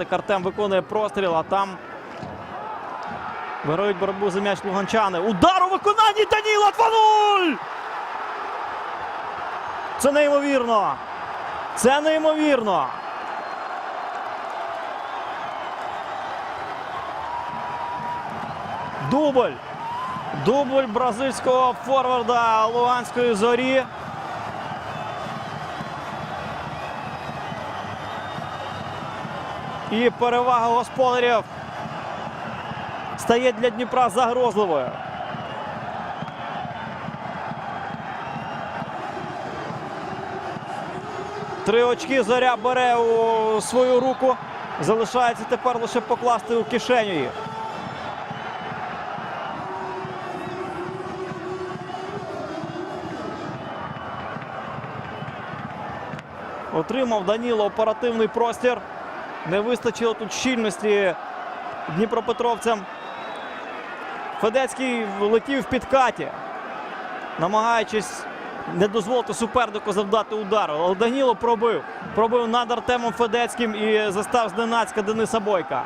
Котик Артем виконує простріл, а там виграють боротьбу за м'яч луганчани. Удар у виконанні Даніла 2-0! Це неймовірно! Це неймовірно! Дубль! Дубль бразильського форварда Луганської зорі. І перевага господарів стає для Дніпра загрозливою. Три очки зоря бере у свою руку. Залишається тепер лише покласти у кишеню їх. Отримав Даніло оперативний простір. Не вистачило тут щільності дніпропетровцям. Федецький летів в підкаті, намагаючись не дозволити супернику завдати удару. Але Даніло пробив. Пробив над Артемом Федецьким і застав зненацька Дениса Бойка.